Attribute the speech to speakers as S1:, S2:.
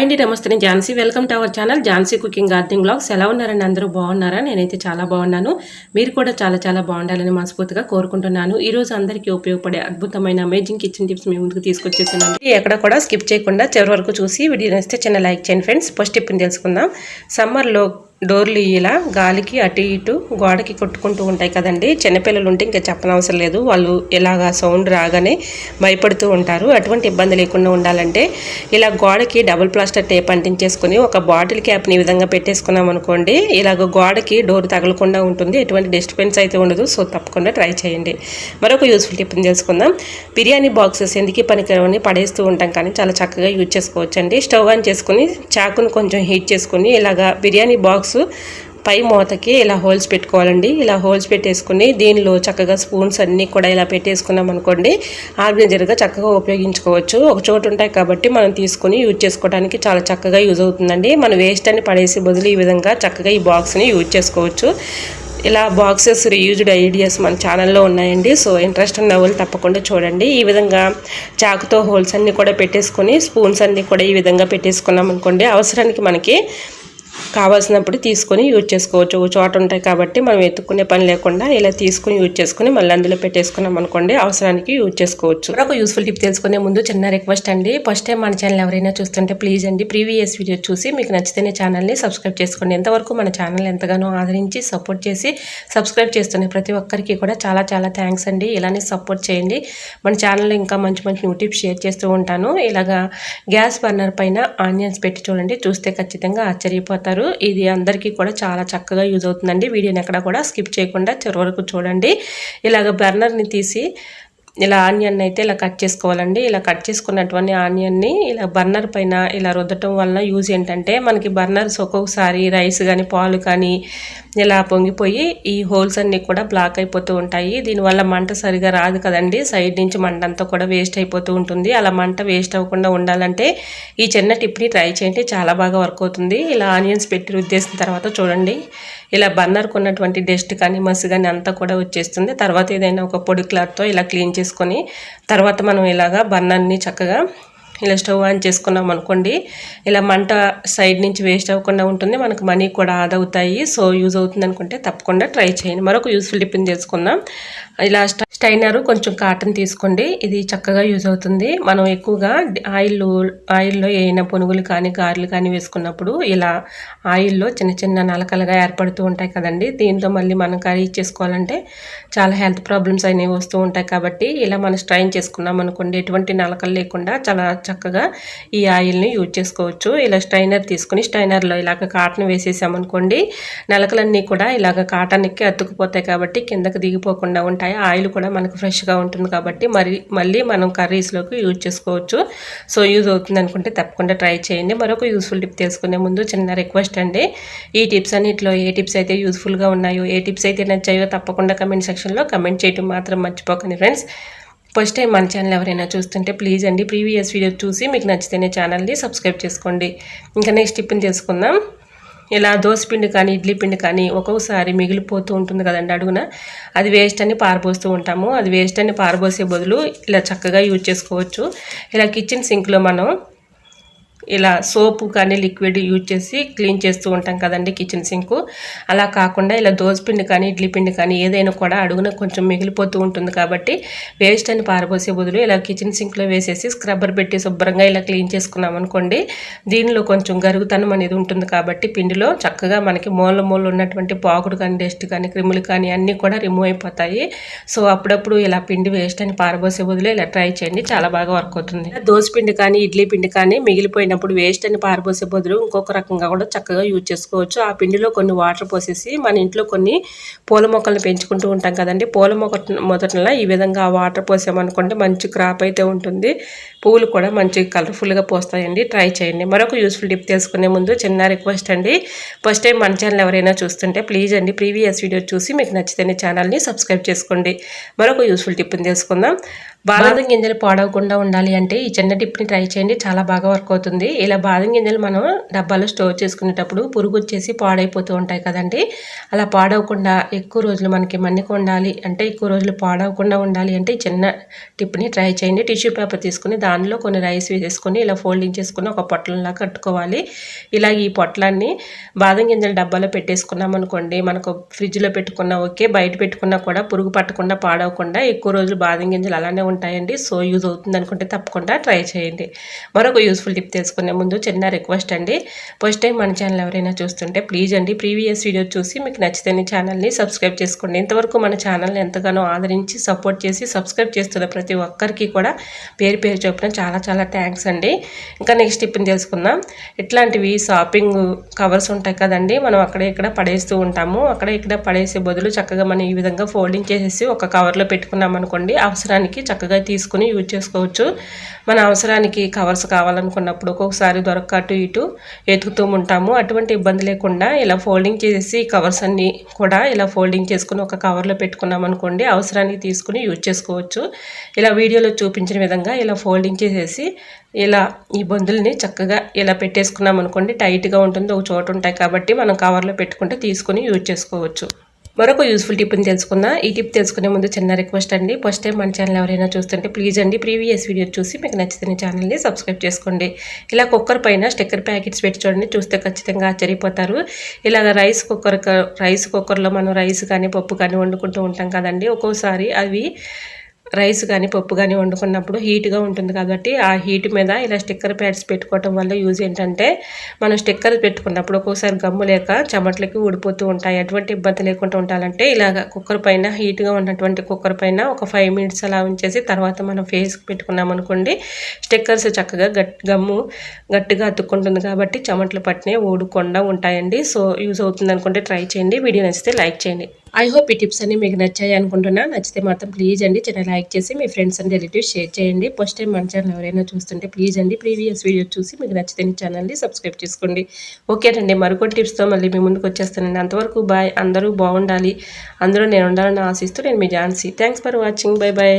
S1: అండి నమస్తే. నేను Jhansi. Welcome to our channel Jhansi cooking gardening blogs ఎలా ఉన్నారండి? అందరూ బాగున్నారా? నేనైతే చాలా బాగున్నాను. మీరు కూడా చాలా చాలా బాగుండాలని మనస్ఫూర్తిగా కోరుకుంటున్నాను. ఈరోజు అందరికీ ఉపయోగపడే అద్భుతమైన అమేజింగ్ కిచెన్ టిప్స్ మీ ముందుకు తీసుకొచ్చేసానండి. ఎక్కడ కూడా స్కిప్ చేయకుండా చివరి వరకు చూసి వీడియో నచ్చితే చిన్న లైక్ చేయండి ఫ్రెండ్స్ ఫస్ట్ టిప్ని తెలుసుకుందాం. సమ్మర్లో డోర్లు ఇలా గాలికి అటు ఇటు గోడకి కొట్టుకుంటూ ఉంటాయి కదండి. చిన్నపిల్లలు ఉంటే ఇంకా చెప్పనవసరం లేదు. వాళ్ళు ఇలాగా సౌండ్ రాగానే భయపడుతూ ఉంటారు. అటువంటి ఇబ్బంది లేకుండా ఉండాలంటే ఇలా గోడకి డబుల్ ప్లాస్టర్ టేప్ అంటించేసుకుని ఒక బాటిల్ క్యాప్ని ఈ విధంగా పెట్టేసుకున్నాం అనుకోండి ఇలాగ గోడకి డోర్ తగలకుండా ఉంటుంది. ఎటువంటి డిస్టర్బెన్స్ అయితే ఉండదు. సో తప్పకుండా ట్రై చేయండి. మరొక యూస్ఫుల్ టిప్ని తెలుసుకుందాం. బిర్యానీ బాక్సెస్ ఎందుకు పనికిరవని పడేస్తూ ఉంటాం కానీ చాలా చక్కగా యూజ్ చేసుకోవచ్చండి. స్టవ్ ఆన్ చేసుకుని చాకును కొంచెం హీట్ చేసుకుని ఇలాగా బిర్యానీ బాక్స్ పై మూతకి ఇలా హోల్స్ పెట్టుకోవాలండి. ఇలా హోల్స్ పెట్టేసుకుని దీనిలో చక్కగా స్పూన్స్ అన్నీ కూడా ఇలా పెట్టేసుకున్నాం అనుకోండి ఆర్గనైజర్గా చక్కగా ఉపయోగించుకోవచ్చు. ఒక చోటు ఉంటాయి కాబట్టి మనం తీసుకుని యూజ్ చేసుకోవడానికి చాలా చక్కగా యూజ్ అవుతుందండి. మనం వేస్ట్ అని పడేసి బదులు ఈ విధంగా చక్కగా ఈ బాక్స్ని యూజ్ చేసుకోవచ్చు. ఇలా బాక్సెస్ రీయూజ్డ్ ఐడియాస్ మన ఛానల్లో ఉన్నాయండి. సో ఇంట్రెస్ట్ ఉన్న వాళ్ళు తప్పకుండా చూడండి. ఈ విధంగా చాకుతో హోల్స్ అన్నీ కూడా పెట్టేసుకొని స్పూన్స్ అన్నీ కూడా ఈ విధంగా పెట్టేసుకున్నాం అనుకోండి అవసరానికి మనకి కావాల్సినప్పుడు తీసుకొని యూజ్ చేసుకోవచ్చు. ఒక చోట ఉంటాయి కాబట్టి మనం ఎత్తుక్కునే పని లేకుండా ఇలా తీసుకుని యూజ్ చేసుకుని మళ్ళీ అందులో పెట్టేసుకున్నాం అనుకోండి అవసరానికి యూజ్ చేసుకోవచ్చు. ఒక యూస్ఫుల్ టిప్ తెలుసుకునే ముందు చిన్న రిక్వెస్ట్ అండి. ఫస్ట్ టైం మన ఛానల్ ఎవరైనా చూస్తుంటే ప్లీజ్ అండి ప్రీవియస్ వీడియో చూసి మీకు నచ్చితేనే ఛానల్ని సబ్స్క్రైబ్ చేసుకోండి. ఎంతవరకు మన ఛానల్ ఎంతగానో ఆదరించి సపోర్ట్ చేసి సబ్స్క్రైబ్ చేస్తున్న ప్రతి ఒక్కరికి కూడా చాలా చాలా థ్యాంక్స్ అండి. ఇలానే సపోర్ట్ చేయండి. మన ఛానల్లో ఇంకా మంచి మంచి న్యూ టిప్స్ షేర్ చేస్తూ ఉంటాను. ఇలాగా గ్యాస్ బర్నర్ పైన ఆనియన్స్ పెట్టి చూడండి. చూస్తే ఖచ్చితంగా ఆశ్చర్యపోతారు. ఇది అందరికీ కూడా చాలా చక్కగా యూజ్ అవుతుందండి. వీడియోని ఎక్కడ కూడా స్కిప్ చేయకుండా చివరి వరకు చూడండి. ఇలాగ బర్నర్ని తీసి ఇలా ఆనియన్ అయితే ఇలా కట్ చేసుకోవాలండి. ఇలా కట్ చేసుకున్నటువంటి ఆనియన్ని ఇలా బర్నర్ పైన ఇలా రుద్దటం వలన యూజ్ ఏంటంటే మనకి బర్నర్స్ ఒక్కొక్కసారి రైస్ కానీ పాలు కానీ ఇలా పొంగిపోయి ఈ హోల్స్ అన్నీ కూడా బ్లాక్ అయిపోతూ ఉంటాయి. దీనివల్ల మంట సరిగా రాదు కదండి. సైడ్ నుంచి మంట అంతా కూడా వేస్ట్ అయిపోతూ ఉంటుంది. అలా మంట వేస్ట్ అవ్వకుండా ఉండాలంటే ఈ చిన్న టిప్ని ట్రై చేయండి. చాలా బాగా వర్క్ అవుతుంది. ఇలా ఆనియన్స్ పెట్టి రుద్దేసిన తర్వాత చూడండి. ఇలా బర్నర్ ఉన్నటువంటి డస్ట్ కానీ మసి కానీ అంతా కూడా వచ్చేస్తుంది. తర్వాత ఏదైనా ఒక పొడి క్లాత్తో ఇలా క్లీన్ చేసుకొని తర్వాత మనం ఇలాగా బర్నర్ని చక్కగా ఇలా స్టవ్ ఆన్ చేసుకున్నాం అనుకోండి ఇలా మంట సైడ్ నుంచి వేస్ట్ అవ్వకుండా ఉంటుంది. మనకు మనీ కూడా ఆదా అవుతాయి. సో యూజ్ అవుతుంది అనుకుంటే తప్పకుండా ట్రై చేయండి. మరొక యూస్ఫుల్ టిప్ని చేసుకుందాం ఇలా స్టైనర్ కొంచెం కాటన్ తీసుకోండి. ఇది చక్కగా యూజ్ అవుతుంది. మనం ఎక్కువగా ఆయిల్ ఆయిల్లో ఏమైనా పునుగులు కానీ గారెలు కానీ వేసుకున్నప్పుడు ఇలా ఆయిల్లో చిన్న చిన్న నలకలుగా ఏర్పడుతూ ఉంటాయి కదండి. దీంతో మళ్ళీ మనం కర్రీ చేసుకోవాలంటే చాలా హెల్త్ ప్రాబ్లమ్స్ అనేవి వస్తూ ఉంటాయి కాబట్టి ఇలా మనం స్ట్రైన్ చేసుకున్నాం అనుకోండి ఎటువంటి నలకలు లేకుండా చాలా చక్కగా ఈ ఆయిల్ని యూజ్ చేసుకోవచ్చు. ఇలా స్ట్రైనర్ తీసుకుని స్ట్రైనర్లో ఇలాగ కాటన్ వేసేసామనుకోండి నలకలన్నీ కూడా ఇలాగ కాటన్ అతుక్కుపోతాయి కాబట్టి కిందకి దిగిపోకుండా ఉంటాయి. ఆయిల్ కూడా మనకు ఫ్రెష్గా ఉంటుంది కాబట్టి మరి మళ్ళీ మనం కర్రీస్లోకి యూజ్ చేసుకోవచ్చు. సో యూజ్ అవుతుంది అనుకుంటే తప్పకుండా ట్రై చేయండి. మరొక యూస్ఫుల్ టిప్ తెలుసుకునే ముందు చిన్న రిక్వెస్ట్ అండి. ఈ టిప్స్ అన్నింటిలో ఏ టిప్స్ అయితే యూస్ఫుల్గా ఉన్నాయో ఏ టిప్స్ అయితే నచ్చాయో తప్పకుండా కమెంట్ సెక్షన్లో కమెంట్ చేయటం మాత్రం మర్చిపోకండి ఫ్రెండ్స్. ఫస్ట్ టైం మన ఛానల్ ఎవరైనా చూస్తుంటే ప్లీజ్ అండి ప్రీవియస్ వీడియో చూసి మీకు నచ్చితేనే ఛానల్ని సబ్స్క్రైబ్ చేసుకోండి. ఇంకా నెక్స్ట్ టిప్ని తెలుసుకుందాం ఇలా పిండి కానీ ఇడ్లీ పిండి కానీ ఒక్కొక్కసారి మిగిలిపోతూ ఉంటుంది కదండి అడుగున. అది వేస్ట్ అని పారబోస్తూ ఉంటాము. అది వేస్ట్ అని పారబోసే బదులు ఇలా చక్కగా యూజ్ చేసుకోవచ్చు. ఇలా కిచెన్ సింక్లో మనం ఇలా సోపు కానీ లిక్విడ్ యూజ్ చేసి క్లీన్ చేస్తూ ఉంటాం కదండి కిచెన్ సింక్. అలా కాకుండా ఇలా పిండి కానీ ఇడ్లీ పిండి కానీ ఏదైనా కూడా అడుగున కొంచెం మిగిలిపోతూ ఉంటుంది కాబట్టి వేస్ట్ అని పారబోసే బదులు ఇలా కిచెన్ సింక్లో వేసేసి స్క్రబ్బర్ పెట్టి శుభ్రంగా ఇలా క్లీన్ చేసుకున్నాం అనుకోండి దీనిలో కొంచెం గరుగుతనం అనేది ఉంటుంది కాబట్టి పిండిలో చక్కగా మనకి మూల మూల ఉన్నటువంటి పాకుడు కానీ డస్ట్ కానీ క్రిములు కానీ అన్నీ కూడా రిమూవ్ అయిపోతాయి. సో అప్పుడప్పుడు ఇలా పిండి వేస్ట్ అని పారబోసే బదులు ఇలా ట్రై చేయండి చాలా బాగా వర్క్ అవుతుంది. పిండి కానీ ఇడ్లీ పిండి కానీ మిగిలిపోయిన అయినప్పుడు వేస్ట్ అని పారబోసే బదులు ఇంకొక రకంగా కూడా చక్కగా యూజ్ చేసుకోవచ్చు. ఆ పిండిలో కొన్ని వాటర్ పోసేసి మన ఇంట్లో కొన్ని పూల మొక్కలను పెంచుకుంటూ ఉంటాం కదండి. పూల మొక్క మొదట్లో ఈ విధంగా ఆ వాటర్ పోసామనుకోండి మంచి క్రాప్ అయితే ఉంటుంది. పువ్వులు కూడా మంచి కలర్ఫుల్గా పోస్తాయండి. ట్రై చేయండి. మరొక యూస్ఫుల్ టిప్ తెలుసుకునే ముందు చిన్న రిక్వెస్ట్ అండి. ఫస్ట్ టైం మన ఛానల్ ఎవరైనా చూస్తుంటే ప్లీజ్ అండి ప్రీవియస్ వీడియో చూసి మీకు నచ్చితేనే ఛానల్ని సబ్స్క్రైబ్ చేసుకోండి. మరొక యూస్ఫుల్ టిప్ని తెలుసుకుందాం. బాలాదం గింజలు పాడవకుండా ఉండాలి అంటే ఈ చిన్న టిప్ని ట్రై చేయండి. చాలా బాగా వర్క్ అవుతుంది. వస్తుంది. ఇలా బాదం గింజలు మనం డబ్బాలో స్టోర్ చేసుకునేటప్పుడు పురుగు వచ్చేసి పాడైపోతూ ఉంటాయి కదండి. అలా పాడవకుండా ఎక్కువ రోజులు మనకి మన్నిక ఉండాలి అంటే ఎక్కువ రోజులు పాడవకుండా ఉండాలి అంటే చిన్న టిప్ని ట్రై చేయండి. టిష్యూ పేపర్ తీసుకుని దానిలో కొన్ని రైస్ వేసేసుకొని ఇలా ఫోల్డింగ్ చేసుకుని ఒక పొట్లంలా కట్టుకోవాలి. ఇలా ఈ పొట్లాన్ని బాదం గింజల డబ్బాలో పెట్టేసుకున్నాం అనుకోండి మనకు ఫ్రిడ్జ్లో పెట్టుకున్నా ఓకే బయట పెట్టుకున్నా కూడా పురుగు పట్టకుండా పాడవకుండా ఎక్కువ రోజులు బాదం గింజలు అలానే ఉంటాయండి. సో యూజ్ అవుతుంది అనుకుంటే తప్పకుండా ట్రై చేయండి. మరొక యూస్ఫుల్ టిప్ తెలుసుకునే ముందు చిన్న రిక్వెస్ట్ అండి. ఫస్ట్ టైం మన ఛానల్ ఎవరైనా చూస్తుంటే ప్లీజ్ అండి ప్రీవియస్ వీడియో చూసి మీకు నచ్చితే ఛానల్ని సబ్స్క్రైబ్ చేసుకోండి. ఇంతవరకు మన ఛానల్ని ఎంతగానో ఆదరించి సపోర్ట్ చేసి సబ్స్క్రైబ్ చేస్తున్న ప్రతి ఒక్కరికి కూడా పేరు పేరు చొప్పున చాలా చాలా థ్యాంక్స్ అండి. ఇంకా నెక్స్ట్ టిప్ని తెలుసుకుందాం. ఇట్లాంటివి షాపింగ్ కవర్స్ ఉంటాయి కదండి మనం అక్కడ ఇక్కడ పడేస్తూ ఉంటాము. అక్కడ ఇక్కడ పడేసే బదులు చక్కగా మనం ఈ విధంగా ఫోల్డింగ్ చేసేసి ఒక కవర్లో పెట్టుకున్నాం అనుకోండి అవసరానికి చక్కగా తీసుకుని యూజ్ చేసుకోవచ్చు. మన అవసరానికి కవర్స్ కావాలనుకున్నప్పుడు ఒక్కొక్కసారి దొరక్క అటు ఇటు ఎతుకుతూ ఉంటాము. అటువంటి ఇబ్బంది లేకుండా ఇలా ఫోల్డింగ్ చేసి కవర్స్ అన్నీ కూడా ఇలా ఫోల్డింగ్ చేసుకుని ఒక కవర్లో పెట్టుకున్నాం అనుకోండి అవసరానికి తీసుకుని యూజ్ చేసుకోవచ్చు. ఇలా వీడియోలో చూపించిన విధంగా ఇలా ఫోల్డింగ్ చేసేసి ఇలా ఈ బందుల్ని చక్కగా ఇలా పెట్టేసుకున్నాం అనుకోండి టైట్గా ఉంటుంది. ఒక చోట ఉంటాయి కాబట్టి మనం కవర్లో పెట్టుకుంటే తీసుకుని యూజ్ చేసుకోవచ్చు. మరొక యూస్ఫుల్ టిప్ని తెలుసుకుందాం. ఈ టిప్ తెలుసుకునే ముందు చిన్న రిక్వెస్ట్ అండి. ఫస్ట్ టైం మన ఛానల్ ఎవరైనా చూస్తుంటే ప్లీజ్ అండి ప్రీవియస్ వీడియో చూసి మీకు నచ్చితే ఛానల్ని సబ్స్క్రైబ్ చేసుకోండి. ఇలా కుక్కర్ పైన స్టిక్కర్ ప్యాకెట్స్ పెట్టి చూడండి. చూస్తే ఖచ్చితంగా ఆశ్చర్యపోతారు. ఇలాగ రైస్ కుక్కర్ రైస్ కుక్కర్లో మనం రైస్ కానీ పప్పు కానీ వండుకుంటూ ఉంటాం కదండి. ఒక్కోసారి అవి రైస్ కానీ పప్పు కానీ వండుకున్నప్పుడు హీట్గా ఉంటుంది కాబట్టి ఆ హీట్ మీద ఇలా స్టిక్కర్ ప్యాడ్స్ పెట్టుకోవటం వల్ల యూజ్ ఏంటంటే మనం స్టిక్కర్ పెట్టుకున్నప్పుడు ఒక్కోసారి గమ్ము లేక చెమట్లకి ఊడిపోతూ ఉంటాయి. ఎటువంటి ఇబ్బంది లేకుండా ఉండాలంటే ఇలాగ కుక్కర్ పైన హీట్గా ఉన్నటువంటి కుక్కర్ పైన ఒక ఫైవ్ మినిట్స్ అలా ఉంచేసి తర్వాత మనం ఫేస్కి పెట్టుకున్నాం అనుకోండి స్టిక్కర్స్ చక్కగా గట్ గమ్ము గట్టిగా అతుక్కుంటుంది కాబట్టి చెమట్లు పట్టినే ఊడకుండా ఉంటాయండి. సో యూజ్ అవుతుంది అనుకుంటే ట్రై చేయండి. వీడియో నచ్చితే లైక్ చేయండి. ఐ హోప్ ఈ టిప్స్ అన్ని మీకు నచ్చాయి అనుకుంటున్నా. నచ్చితే మాత్రం ప్లీజ్ అండి చిన్న లైక్ చేసి మీ ఫ్రెండ్స్ అండ్ రిలేటివ్స్ షేర్ చేయండి. ఫస్ట్ టైం మన ఛానల్ ఎవరైనా చూస్తుంటే ప్లీజ్ అండి ప్రీవియస్ వీడియో చూసి మీకు నచ్చితే ఛానల్ని సబ్స్క్రైబ్ చేసుకోండి. ఓకేనండి మరికొన్ని టిప్స్తో మళ్ళీ మీ ముందుకు వచ్చేస్తానండి. అంతవరకు బాయ్ అందరూ బాగుండాలి. అందరూ నేను ఉండాలని ఆశిస్తూ నేను మీ Jhansi. Thanks for watching bye bye